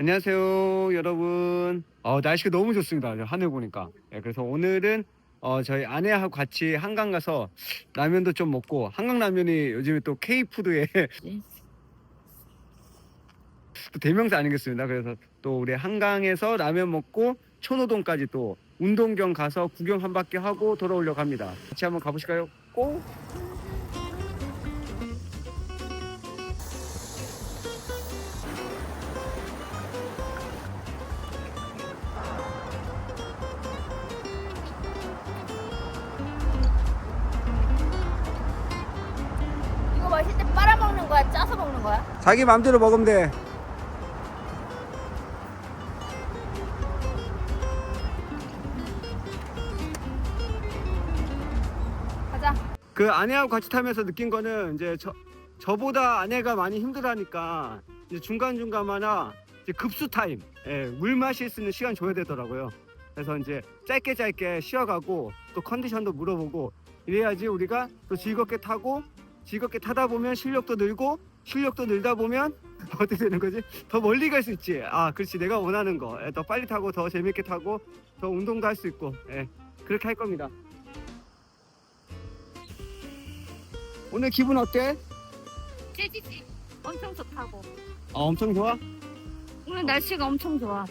안녕하세요, 여러분. 어, 날씨가 너무 좋습니다. 하늘 보니까. 예, 그래서 오늘은 어, 저희 아내하고 같이 한강 가서 라면도 좀 먹고 한강 라면이 요즘에 또 K푸드의 또 대명사 아니겠습니까? 그래서 또 우리 한강에서 라면 먹고 천호동까지 또 운동 겸 가서 구경 한 바퀴 하고 돌아오려고 합니다. 같이 한번 가보실까요? 고! 자기 마음대로 먹으면 돼. 가자. 그 아내하고 같이 타면서 느낀 거는 이제 저 저보다 아내가 많이 힘들어하니까 이제 중간 중간마다 이제 급수 타임, 예, 물 마실 수 있는 시간 줘야 되더라고요. 그래서 이제 짧게 짧게 쉬어가고 또 컨디션도 물어보고 이래야지 우리가 또 즐겁게 타고 즐겁게 타다 보면 실력도 늘고 실력도 늘다 보면 어떻게 되는 거지? 더 멀리 갈 수 있지. 아, 그렇지. 내가 원하는 거. 예, 더 빨리 타고 더 재밌게 타고 더 운동도 할 수 있고. 예, 그렇게 할 겁니다. 오늘 기분 어때? 찌찌찌. 엄청 좋다고. 아, 엄청 좋아? 오늘 날씨가 엄청 좋아.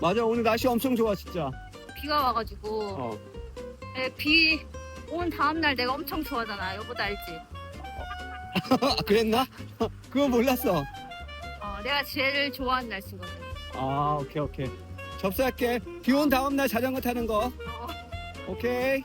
맞아, 오늘 날씨 엄청 좋아, 진짜. 비가 와가지고 어. 비온 다음 날 내가 엄청 좋아하잖아. 여보다 알지? 아, 그랬나? 그거 몰랐어. 어, 내가 제일 좋아하는 날씨거든. 아, 오케이, 오케이. 접수할게. 비 온 다음 날 자전거 타는 거. 어. 오케이.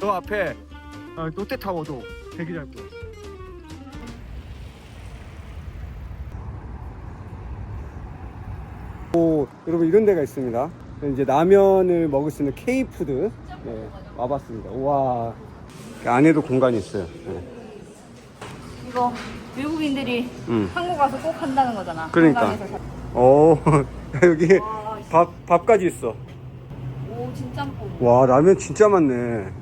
저 앞에 어, 롯데타워도 되게 잘 보여. 오, 여러분 이런 데가 있습니다. 이제 라면을 먹을 수 있는 K푸드 네, 와봤습니다. 우와. 안에도 공간이 있어요. 네. 이거 외국인들이 음. 한국 가서 꼭 한다는 거잖아. 그러니까. 한강에서 오, 여기 와, 밥, 밥까지 있어. 오 진짬뽕. 와, 라면 진짜 많네.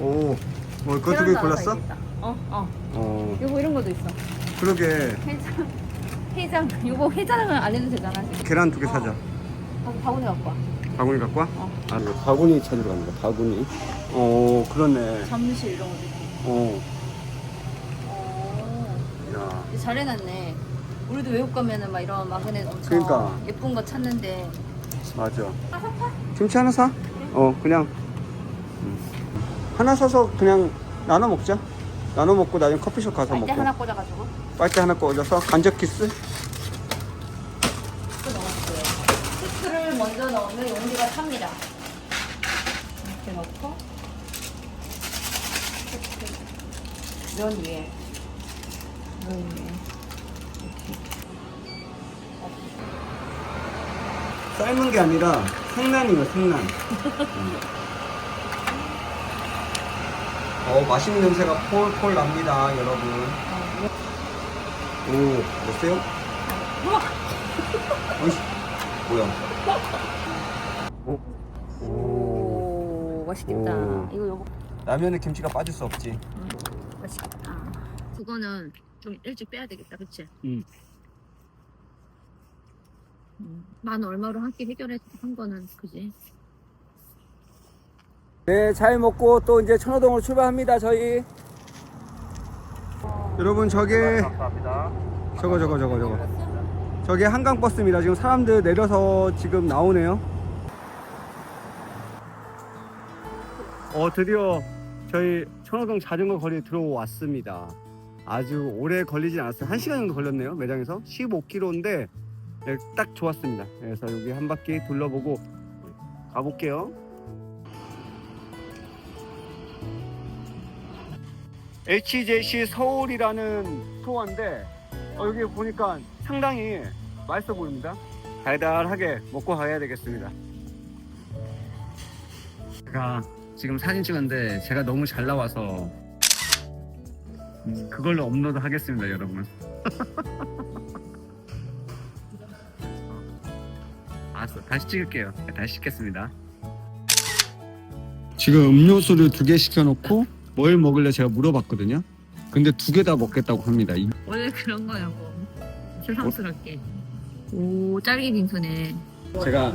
오 뭐, 그거 두 개 골랐어? 어, 어. 어, 요거 이런 것도 있어. 그러게. 해장. 해장. 요거 해장은 안 해도 되잖아. 지금. 계란 두 개 사자. 어, 바구니 갖고 와. 바구니 갖고 와? 어. 아, 이거 바구니 찾으러 갑니다. 바구니. 어, 그렇네. 잠실 이런 것도 있고. 어, 오. 야. 잘 해놨네. 우리도 외국 가면은 막 이런 마그넷 엄청 그러니까. 예쁜 거 찾는데 맞아. 김치 하나 사? 어, 그냥. 음. 하나 사서 그냥 나눠 먹자. 나눠 먹고 나중에 커피숍 가서 빨대 먹고. 하나 꽂아가지고 빨대 하나 꽂아서 간접 키스? 또 넣어줄게요. 스프를 먼저 넣으면 용기가 탑니다. 이렇게 넣고 스프 면 위에 면 위에 삶은 게 아니라 생란이에요, 생란. 음. 어, 맛있는 냄새가 폴폴 납니다, 여러분. 오, 어때요? 어이씨, 뭐야? 어? 오. 오 맛있겠다. 오. 이거 요거 라면에 김치가 빠질 수 없지. 맛있겠다. 그거는 좀 일찍 빼야 되겠다, 그치? 응. 음, 만 얼마로 한 끼 해결해서 한 거는 그지? 네, 잘 먹고 또 이제 천호동으로 출발합니다, 저희. 여러분, 저게 저거 저거 저거 저거. 저게 한강 버스입니다. 지금 사람들 내려서 지금 나오네요. 어, 드디어 저희 천호동 자전거 거리에 들어왔습니다. 아주 오래 걸리진 않았어요. 1시간 정도 걸렸네요. 매장에서 15km인데 딱 좋았습니다. 그래서 여기 한 바퀴 둘러보고 가볼게요. HJC 서울이라는 스토어인데 어, 여기 보니까 상당히 맛있어 보입니다. 달달하게 먹고 가야 되겠습니다. 제가 지금 사진 찍었는데 제가 너무 잘 나와서 음, 그걸로 업로드 하겠습니다, 여러분. 알았어, 다시 찍을게요. 네, 다시 찍겠습니다. 지금 음료수를 두 개 시켜놓고 뭘 먹을래 제가 물어봤거든요. 근데 두 개 다 먹겠다고 합니다. 이- 원래 그런 거냐고. 세상스럽게. 오, 딸기 빙수네. 제가?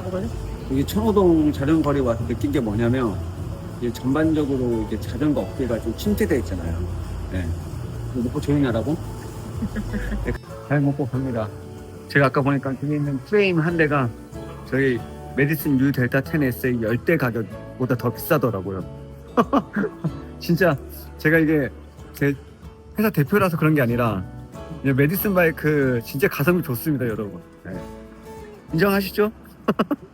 여기 천호동 자전거리 와서 느낀 게 뭐냐면 이게 전반적으로 이게 자전거 업계가 좀 침체돼 있잖아요. 네. 이거 먹고 조용히 하라고? 네, 잘 먹고 갑니다. 제가 아까 보니까 저기 있는 프레임 한 대가 저희 메디슨 U 델타 10 SE 10대 가격보다 더 비싸더라고요. 진짜 제가 이게 제 회사 대표라서 그런 게 아니라 메디슨 바이크 진짜 가성비 좋습니다, 여러분. 네. 인정하시죠?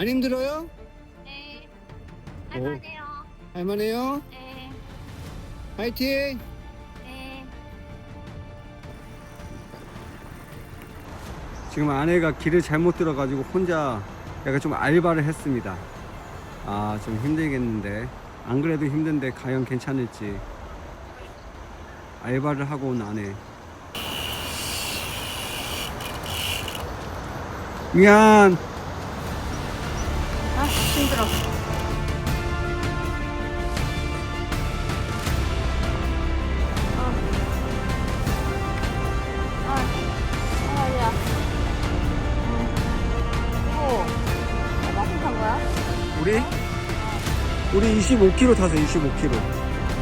안 힘들어요? 네. 할만해요. 할만해요? 네. 파이팅! 네. 지금 아내가 길을 잘못 들어가지고 혼자 약간 좀 알바를 했습니다. 아, 좀 힘들겠는데. 안 그래도 힘든데 과연 괜찮을지. 알바를 하고 온 아내. 미안. 아. 아, 아, 아, 야. 어, 거야? 우리? 우리 25km 타서 25km.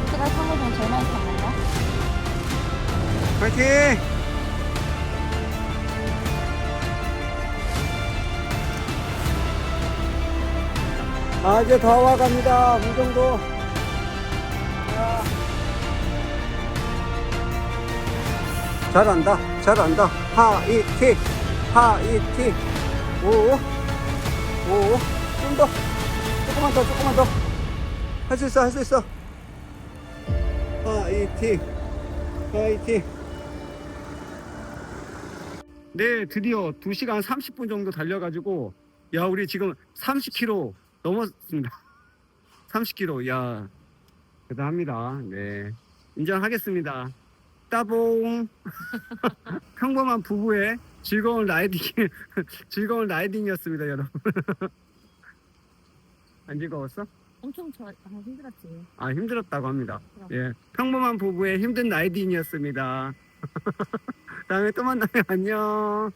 이때가 탄거 중에 제일 많이 탄 건가? 파이팅! 아, 이제 더 와갑니다. 무정도. 잘한다. 잘한다. 하이팅. 하이팅. 오. 오. 좀 더. 조금만 더, 조금만 더. 할 수 있어, 할 수 있어. 하이팅. 파이팅. 네, 드디어 2시간 30분 정도 달려가지고, 야, 우리 지금 30km 넘었습니다. 30km, 야, 대단합니다. 네. 인정하겠습니다. 따봉. 평범한 부부의 즐거운 라이딩, 즐거운 라이딩이었습니다, 여러분. 안 즐거웠어? 엄청 좋아. 아, 힘들었지. 아, 힘들었다고 합니다. 예. 평범한 부부의 힘든 라이딩이었습니다. 다음에 또 만나요. 안녕.